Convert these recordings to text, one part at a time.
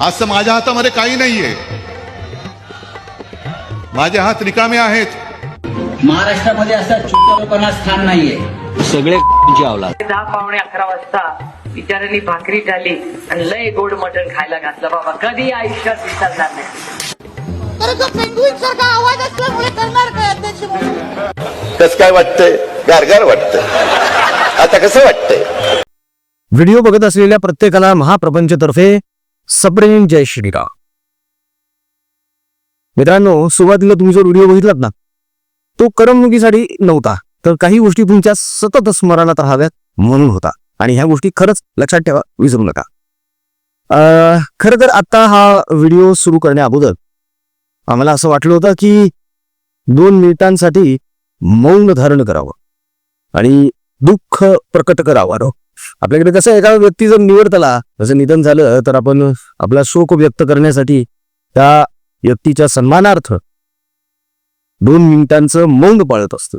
असं माझ्या हातामध्ये काही नाहीये. माझे हात रिकामे आहेत. महाराष्ट्रामध्ये असं छोट्या लोकांना स्थान नाहीये. सगळे दहा पावणे अकरा वाजता बिचाऱ्यांनी भाकरी झाली आणि लय गोड मटण खायला घातलं बाबा. कधी आयुष्यात विसरणार नाही. तर तो पेंगुइन सारखा आवाज असल्यामुळे करणार काय अध्यक्ष कस काय वाटतंय? गारगार वाटतंय. आता कसं वाटतंय? व्हिडिओ बघत असलेल्या प्रत्येकाला महाप्रपंचतर्फे सप्रेम जय श्रीराम. मित्रांनो सुरुवातीला तुम्ही जो व्हिडिओ बघितलात ना तो करमणुकीसाठी नव्हता तर काही गोष्टी तुमच्या सतत स्मरणात राहाव्यात म्हणून होता. आणि ह्या गोष्टी खरंच लक्षात ठेवा विसरू नका. अं, खरं तर आता हा व्हिडिओ सुरू करण्या अगोदर आम्हाला असं वाटलं होतं की दोन मिनिटांसाठी मौन धारण करावं आणि दुःख प्रकट करावं. आपल्याकडे कसं आहे, एका व्यक्ती जर निवडतला जसं निधन झालं तर आपण आपला शोक व्यक्त करण्यासाठी त्या व्यक्तीच्या सन्मानार्थ दोन मिनिटांचं मौन पाळत असतं.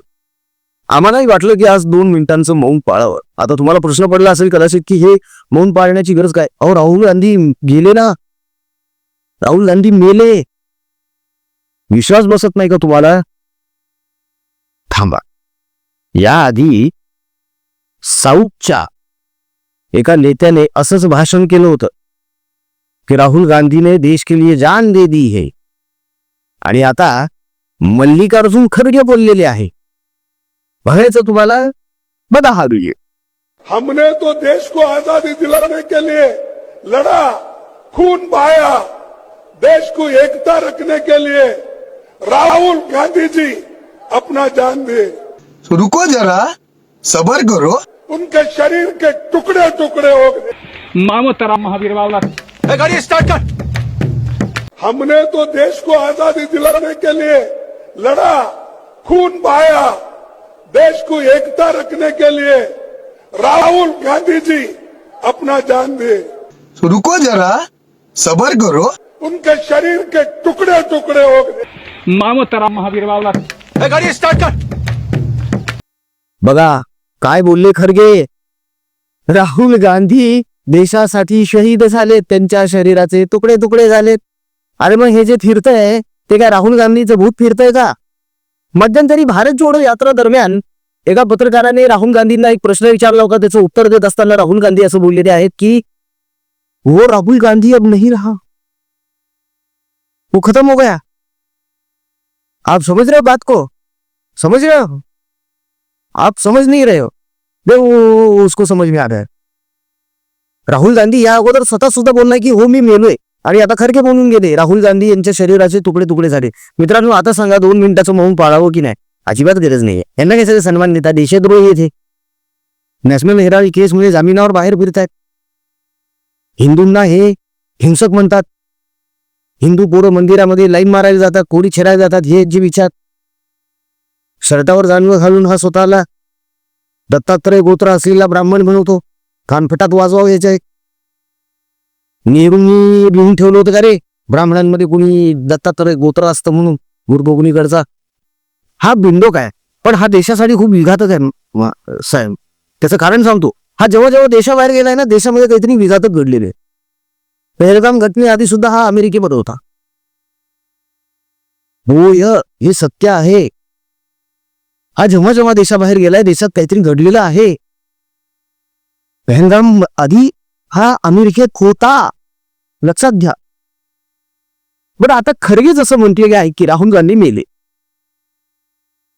आम्हालाही वाटलं की आज दोन मिनिटांचं मौन पाळावं. आता तुम्हाला प्रश्न पडला असेल कदाचित की हे मौन पाळण्याची गरज काय? अहो राहुल गांधी गेले ना? राहुल गांधी मेले. विश्वास बसत नाही का तुम्हाला? थांबा. याआधी साऊथच्या एका नेत्याने असंच भाषण केलं होतं की राहुल गांधी ने देश के लिए जान दे दी है. आणि आता मल्लिकार्जुन खरगे बोललेले आहे. बघायचं तुम्हाला? बघा हा हमने तो देश को आजादी दिलाने के लिए लड़ा खून बहाया देश को एकता रखने के लिए राहुल गांधी जी अपना जान तो रुको जरा सबर करो। उनके शरीर के टुकड़े टुकड़े हो गए। मामोतरा महावीर बावला। गाड़ी स्टार्ट कर। हमने तो देश को आज़ादी दिलाने के लिए लड़ा खून बहाया। देश को एकता रखने के लिए राहुल गांधी जी अपना जान दिए। तो रुको जरा सबर करो। उनके शरीर के टुकड़े टुकड़े हो गए। मामोतरा महावीर बावला। गाड़ी स्टार्ट कर। बघा काय बोलले खरगे? राहुल गांधी देशासाठी शहीद झालेत त्यांच्या शरीराचे तुकडे तुकडे झालेत. अरे मग हे जे फिरतंय ते काय राहुल गांधीचं भूत फिरतंय का? मध्यंतरी भारत जोडो यात्रा दरम्यान एका पत्रकाराने राहुल गांधींना एक प्रश्न विचारला होता. त्याचं उत्तर देत असताना राहुल गांधी असं बोललेले आहेत की वो राहुल गांधी अब नहीं रहा. वो खत्म हो गया. आप समझ रहे हो बात को? समझ रहे हो? आप समझ नहीं रहे हो। दे वो उसको समझ में आ रहा है राहुल गांधी या अगोदर स्वतः सुद्धा बोलणार की हो मी मेलोय. आणि आता खरके बोलून गेले राहुल गांधी यांच्या शरीराचे तुकडे तुकडे झाले. मित्रांनो आता सांगा दोन मिनिटाचं मौन पाळावं की नाही? अजिबात गरज नाहीये. यांना कशाचा सन्मान देता देशद्रोही येथे. नॅशनल हेराल्ड केसमध्ये जामिनावर बाहेर फिरतायत. हिंदूंना हे हिंसक म्हणतात. हिंदू पोरं मंदिरामध्ये लाईन मारायला जातात कोडी छेडायला जातात हे जे विचार. शर्टावर जानवं घालून हा स्वतःला दत्तात्रय गोत्र असलेला ब्राह्मण म्हणवतो कानफटात वाजवाव याच्या एक. नेहरूंनी लिहून ठेवलं होतं का रे? ब्राह्मणांमध्ये कुणी दत्तात्रय गोत्र असतं म्हणून गुरबोगुनीकडचा हा बिंडो काय? पण हा देशासाठी खूप विघातक आहे साहेब. त्याचं कारण सांगतो. हा जेव्हा जेव्हा देशाबाहेर गेलाय ना देशामध्ये काहीतरी विघातक घडलेले पहलगाम घटनेआधी सुद्धा हा अमेरिकेमध्ये होता. हो हे सत्य आहे. हा जेव्हा जेव्हा देशाबाहेर गेलाय देशात काहीतरी घडलेलं आहे. पहलगाम आधी हा अमेरिकेत होता. लक्षात घ्या. बरं आता खरगे जसं म्हणते आहे की राहुल गांधी मेले.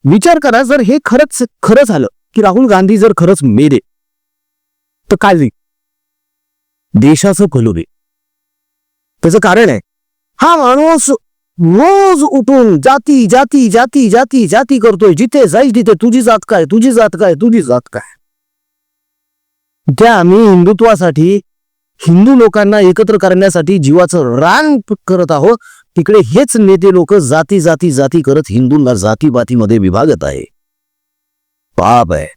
विचार करा जर हे खरंच खरं झालं की राहुल गांधी जर खरंच मेले तर काय देशाचं देशाचं दे त्याचं कारण आहे हा माणूस रोज उठून जाती जाती जाती जाती जाती करतोय. जिथे जाईल तिथे तुझी जात काय तुझी जात काय तुझी जात काय? त्या आम्ही हिंदुत्वासाठी हिंदू लोकांना एकत्र करण्यासाठी जीवाचं रान करत आहोत. तिकडे हेच नेते लोक जाती जाती जाती करत हिंदूंना जातीपातीमध्ये विभागत आहे. पाप आहे.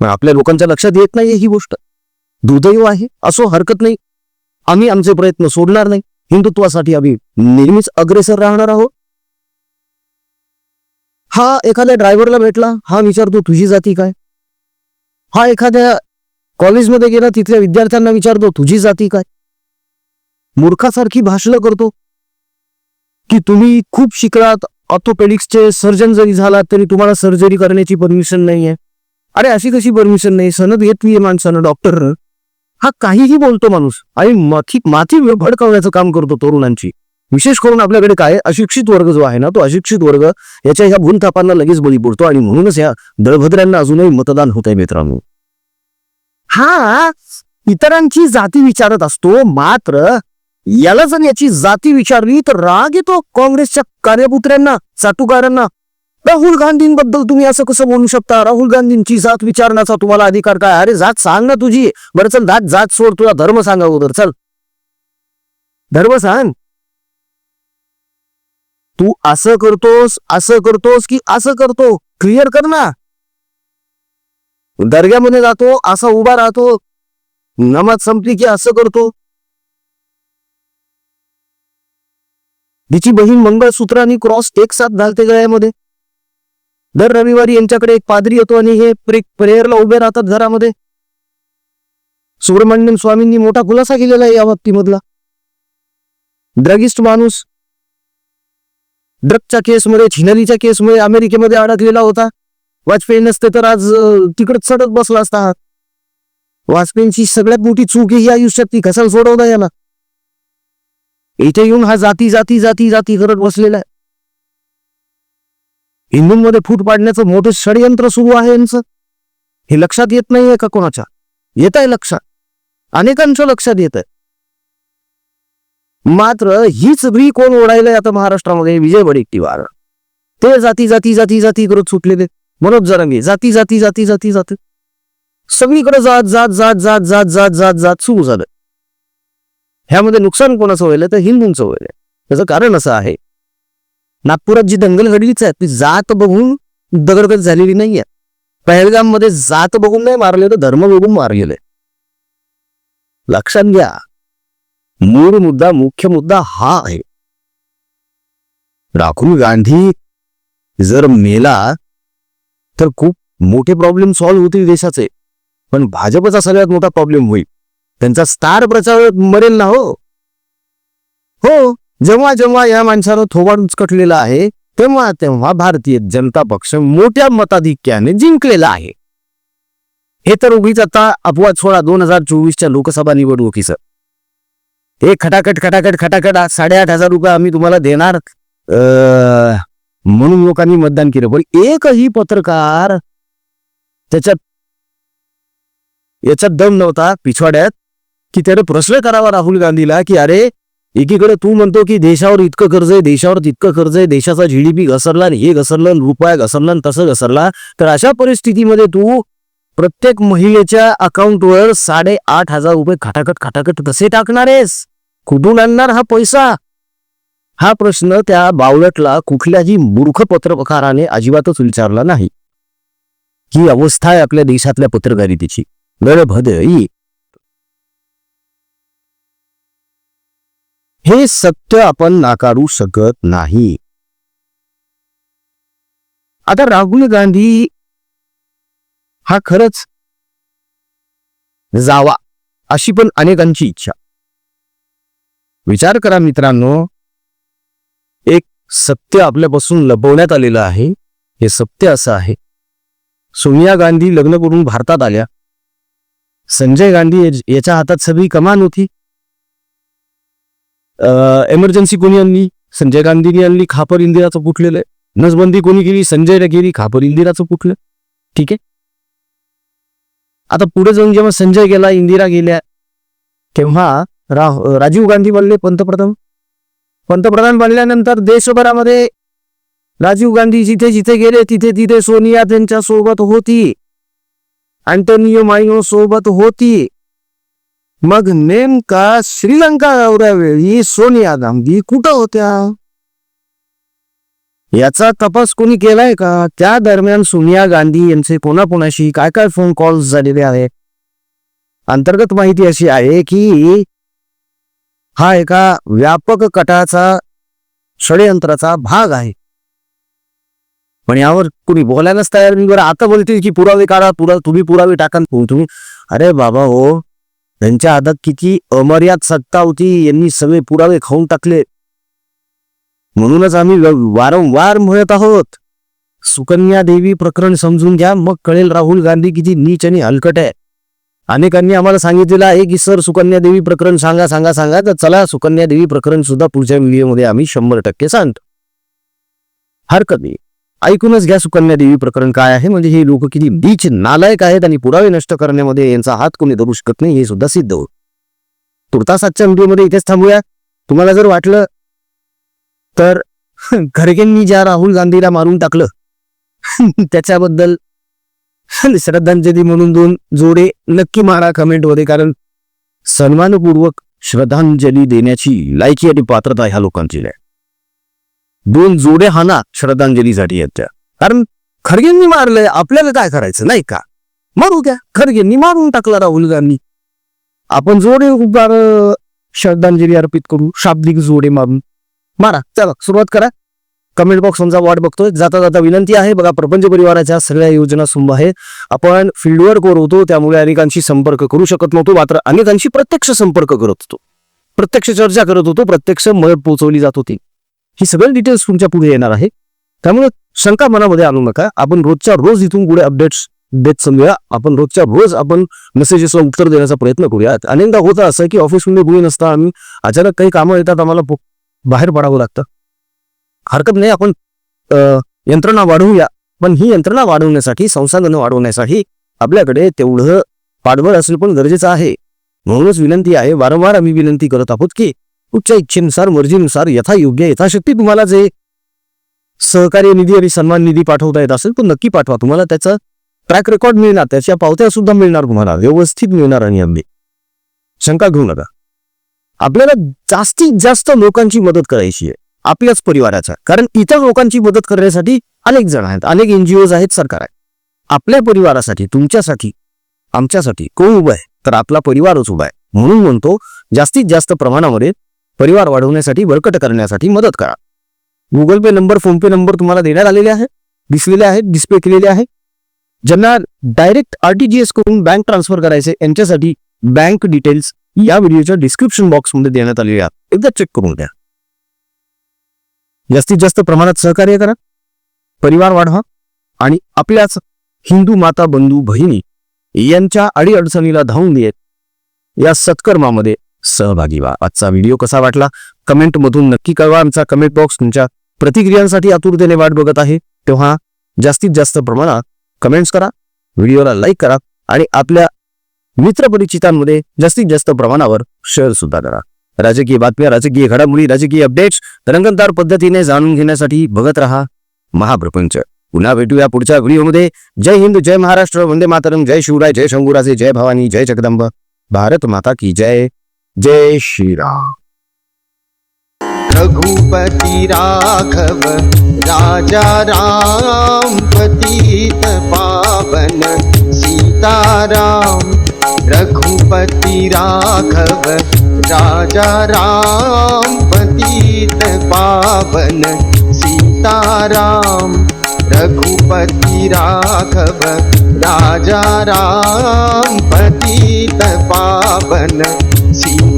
पण आपल्या लोकांच्या लक्षात येत नाहीये ही गोष्ट. दुर्दैव आहे. असो हरकत नाही. आम्ही आमचे प्रयत्न सोडणार नाही. हिंदुत्वासाठी आम्ही नेहमीच अग्रेसर राहणार आहोत. हा एखाद्या ड्रायव्हरला भेटला हा विचारतो तुझी जाती काय? हा एखाद्या कॉलेजमध्ये गेला तिथल्या विद्यार्थ्यांना विचारतो तुझी जाती काय? मूर्खासारखी भाषण करतो. की तुम्ही खूप शिकलात ऑर्थोपेडिक्सचे सर्जन जरी झालात तरी तुम्हाला सर्जरी करण्याची परमिशन नाही आहे अरे अशी कशी परमिशन नाही? सनद घेतलीये माणसानं डॉक्टर हा काहीही बोलतो माणूस आणि माथी माथी भडकवण्याचं काम करतो तरुणांची. विशेष करून आपल्याकडे काय अशिक्षित वर्ग जो आहे ना तो अशिक्षित वर्ग याच्या ह्या भूलथापांना लगेच बळी पडतो आणि म्हणूनच या दळभद्र्यांना अजूनही मतदान होत आहे मित्रांनो. हा इतरांची जाती विचारत असतो मात्र याला जर याची जाती विचारली तर राग येतो. काँग्रेसच्या कार्यपुत्र्यांना चाटुकारांना राहुल गांधींबद्दल तुम्ही असं कसं बोलू शकता? राहुल गांधींची जात विचारण्याचा तुम्हाला अधिकार काय? अरे जात सांग ना तुझी. बरं चल जात जात सोड तुला धर्म सांगा अगोदर चल. धर्म सांग. तू असं करतोस असं करतोस की असं करतो. क्लिअर कर ना. दर्ग्यामध्ये जातो असा उभा राहतो. नमाज संपली की असं करतो. तिची बहीण मंगळसूत्राने क्रॉस एक साथ घालते गळ्यामध्ये. दर रविवारी यांच्याकडे एक पादरी येतो आणि हे प्रेयरला उभे राहतात घरामध्ये. सुब्रमण्यम स्वामींनी मोठा खुलासा केलेला आहे या बाबतीमधला. ड्रगिस्ट माणूस ड्रगच्या केसमध्ये छिनलीच्या केसमध्ये अमेरिकेमध्ये अडकलेला होता. वाजपेयी नसते तर आज तिकडे चढत बसला असता हा. वाजपेयींची सगळ्यात मोठी चूक ही आयुष्यात ती घसाल सोडवता याला इथे येऊन हा जाती जाती जाती जाती करत बसलेला आहे. हिंदूंमध्ये फूट पाडण्याचं मोठं षडयंत्र सुरू आहे यांचं. हे लक्षात येत नाहीये का कोणाच्या? येत आहे लक्षात. अनेकांच्या लक्षात येत आहे मात्र हीच ब्री कोण ओढायलंय आता महाराष्ट्रामध्ये? विजय वडेट्टीवार. ते जाती जाती जाती जाती करत सुटलेले. मनोज जरांगे जाती जाती जाती जाती जाती. सगळीकडे जात जात जात जात जात जात जात जात सुरू झालं. ह्यामध्ये नुकसान कोणाचं व्हायला तर हिंदूंचं व्हायला त्याचं कारण असं आहे नागपुरात जी दंगल घडलीच आहे ती जात बघून दगडगत झालेली नाहीये. पहलगाममध्ये जात बघून नाही मारले तर धर्म बघून मारलेले. लक्षात घ्या मूळ मुद्दा मुख्य मुद्दा हा आहे. राहुल गांधी जर मेला तर खूप मोठे प्रॉब्लेम सॉल्व्ह होतील देशाचे. पण भाजपचा सगळ्यात मोठा प्रॉब्लेम होईल. त्यांचा स्टार प्रचार मरेल ना हो? हो. जेव्हा जेव्हा या माणसानं थोबाड उचकटलेला आहे तेव्हा तेव्हा भारतीय जनता पक्ष मोठ्या मताधिक्याने जिंकलेला आहे. हे तर उगीच आता अपवाद सोळा दोन हजार चोवीसच्या लोकसभा निवडणुकीचं. हे खटाखट खटाखट खटाखट साडेआठ हजार रुपये आम्ही तुम्हाला देणार अं, म्हणून लोकांनी मतदान केलं. पण एकही पत्रकार त्याच्यात याच्यात दम नव्हता पिछवाड्यात की त्याने प्रश्न करावा राहुल गांधीला की अरे एकीकडे तू म्हणतो की देशावर इतकं कर्ज आहे देशावर तितकं कर्ज आहे देशाचा जीडीपी घसरला आणि हे घसरलं रुपया घसरला तसं घसरला तर अशा परिस्थितीमध्ये तू प्रत्येक महिलेच्या अकाउंटवर साडे आठ हजार रुपये खटाखट खटाखट कसे टाकणार आहेस? कुठून आणणार हा पैसा? हा प्रश्न त्या बावलटला कुठल्याही मूर्ख पत्रकाराने अजिबातच विचारला नाही. ही अवस्था आहे आपल्या देशातल्या पत्रकारितेची. गडभदई हे सत्य आपण नाकारू शकत नाही. आता राहुल गांधी हा खरंच जावा अशी पण अनेकांची इच्छा. विचार करा मित्रांनो एक सत्य आपल्यापासून लपवण्यात आलेलं आहे. हे सत्य असं आहे. सोनिया गांधी लग्न करून भारतात आल्या. संजय गांधी याच्या हातात सगळी कमान होती. एमर्जन्सी कोणी आणली? संजय गांधींनी आणली खापर इंदिराचं फुटलेलं आहे. नसबंदी कोणी केली संजयने केली खापर इंदिराचं फुटलं ठीक आहे? आता पुढे जाऊन जेव्हा संजय गेला इंदिरा गेल्या तेव्हा रा राजीव गांधी बनले पंतप्रधान. पंतप्रधान बनल्यानंतर देशभरामध्ये राजीव गांधी जिथे जिथे गेले तिथे तिथे सोनिया त्यांच्यासोबत होती. अँटोनियो माइनो सोबत होती. मग नेमका श्रीलंका दौऱ्यावेळी सोनिया गांधी कुठं होत्या? याचा तपास कोणी केलाय का? त्या दरम्यान सोनिया गांधी यांचे कोणाकोणाशी काय काय फोन कॉल झालेले आहेत? अंतर्गत माहिती अशी आहे की हा एका व्यापक कटाचा षडयंत्राचा भाग आहे. पण यावर कुणी बोलायलाच तयार मी बरं आता बोलतील की पुरावे काढा पुरा तुम्ही पुरावे टाका. तुम्ही अरे बाबा हो त्यांच्या हातात किती अमर्याद सत्ता होती यांनी सगळे पुरावे खाऊन टाकले. म्हणूनच आम्ही वारंवार म्हणत आहोत सुकन्या देवी प्रकरण समजून घ्या मग कळेल राहुल गांधी किती नीच आणि हलकट आहे. अनेकांनी आम्हाला सांगितलेलं आहे की सर सुकन्या देवी प्रकरण सांगा सांगा सांगा तर चला सुकन्या देवी प्रकरण सुद्धा पुढच्या व्हिडिओमध्ये आम्ही शंभर टक्के सांगतो. हरकत नाही. ऐकूनच घ्या सुकन्या देवी प्रकरण काय आहे? म्हणजे हे लोक किती बीच नालायक आहेत आणि पुरावे नष्ट करण्यामध्ये यांचा हात कोणी धरू शकत नाही हे सुद्धा सिद्ध होत तुर्तास आजच्या व्हिडिओमध्ये इथेच थांबूया. तुम्हाला जर वाटलं तर खरगेंनी ज्या राहुल गांधीला मारून टाकलं त्याच्याबद्दल श्रद्धांजली म्हणून दोन जोडे नक्की मारा कमेंटमध्ये कारण सन्मानपूर्वक श्रद्धांजली देण्याची लायकी आणि पात्रता ह्या लोकांची नाही. दोन जोडे हाना श्रद्धांजलीसाठी आहेत त्या कारण खरगेंनी मारलंय आपल्याला काय करायचं नाही का? मारू द्या खरगेंनी मारून टाकला राहुल गांधी. आपण जोडे उभार श्रद्धांजली अर्पित करू शाब्दिक जोडे मारून. मारा चला सुरुवात करा. कमेंट बॉक्स समजा वाट बघतोय. जाता जाता विनंती आहे बघा प्रपंच परिवाराच्या सगळ्या योजना सुंभ आहे. आपण फील्डवर वर होतो त्यामुळे अनेकांशी संपर्क करू शकत नव्हतो मात्र अनेकांशी प्रत्यक्ष संपर्क करत होतो. प्रत्यक्ष चर्चा करत होतो प्रत्यक्ष मदत पोहोचवली जात होती. ही सगळे डिटेल्स तुमच्यापुढे येणार आहे. त्यामुळे शंका मनामध्ये आणू नका. आपण रोजच्या रोज इथून पुढे अपडेट्स देत समजूया आपण रोजच्या रोज आपण मेसेजेसला उत्तर देण्याचा प्रयत्न करूयात. अनेकदा होतं असं की ऑफिसमध्ये गुळी नसता आम्ही अचानक काही कामं येतात आम्हाला बाहेर पडावं लागतं. हरकत नाही आपण यंत्रणा वाढवूया. पण ही यंत्रणा वाढवण्यासाठी संसाधनं वाढवण्यासाठी आपल्याकडे तेवढं पाठबळ असणं पण गरजेचं आहे. म्हणूनच विनंती आहे वारंवार आम्ही विनंती करत आहोत की उच्च इच्छेनुसार मर्जीनुसार यथायोग्य यथाशक्ती तुम्हाला जे सहकार्य निधी आणि सन्मान निधी पाठवता येत असेल तो नक्की पाठवा. तुम्हाला त्याचा ट्रॅक रेकॉर्ड मिळणार त्याच्या पावत्या सुद्धा मिळणार तुम्हाला व्यवस्थित मिळणार आणि अगदी. शंका घेऊ नका. आपल्याला जास्तीत जास्त लोकांची मदत करायची आहे आपल्याच परिवाराचा. कारण इतर लोकांची मदत करण्यासाठी अनेक जण आहेत अनेक एनजीओज आहेत सरकार आहे आपल्या परिवारासाठी तुमच्यासाठी आमच्यासाठी कोण उभं आहे? तर आपला परिवारच उभा आहे. म्हणून म्हणतो जास्तीत जास्त प्रमाणामध्ये परिवार वाढवण्यासाठी बळकट करण्यासाठी मदत करा. Google Pay number PhonePe number तुम्हाला देण्यात आलेले आहे दिसलेले आहेत डिस्प्ले केलेले आहे. ज्यांना डायरेक्ट आरटीजीएस करून बँक ट्रान्सफर करायचे यांच्यासाठी बँक डिटेल्स या व्हिडिओच्या डिस्क्रिप्शन बॉक्समध्ये देण्यात आलेले आहेत. एकदा चेक करून द्या जास्तीत जास्त प्रमाणात सहकार्य करा. परिवार वाढवा. आणि आपल्याच हिंदू माता बंधू बहिणी यांच्या अडीअडचणीला धावून देत या सत्कर्मामध्ये सहभागी व्हा. आजचा व्हिडिओ कसा वाटला? कमेंट मधून नक्की कळवा. आमचा कमेंट बॉक्स तुमच्या प्रतिक्रियांसाठी आतुरतेने वाट बघत आहे. तेव्हा जास्तीत जास्त प्रमाणात कमेंट्स करा व्हिडिओला लाईक करा आणि आपल्या मित्रपरिचितांमध्ये जास्तीत जास्त प्रमाणावर शेअर सुद्धा करा. राजकीय बातम्या राजकीय घडामोडी राजकीय अपडेट्स तरंगतदार पद्धतीने जाणून घेण्यासाठी बघत रहा महाप्रपंच. पुन्हा भेटूया पुढच्या व्हिडिओमध्ये जय हिंद जय महाराष्ट्र. वंदे मातरम. जय शिवराय जय शंभुराजे जय भवानी जय जगदंब. भारत माता की जय. जय श्रीराम। रघुपति राघव राजा राम पतित पावन सीताराम। रघुपति राघव राजा राम पतित पावन सीताराम। रघुपति राघव राजा राम पतित पावन।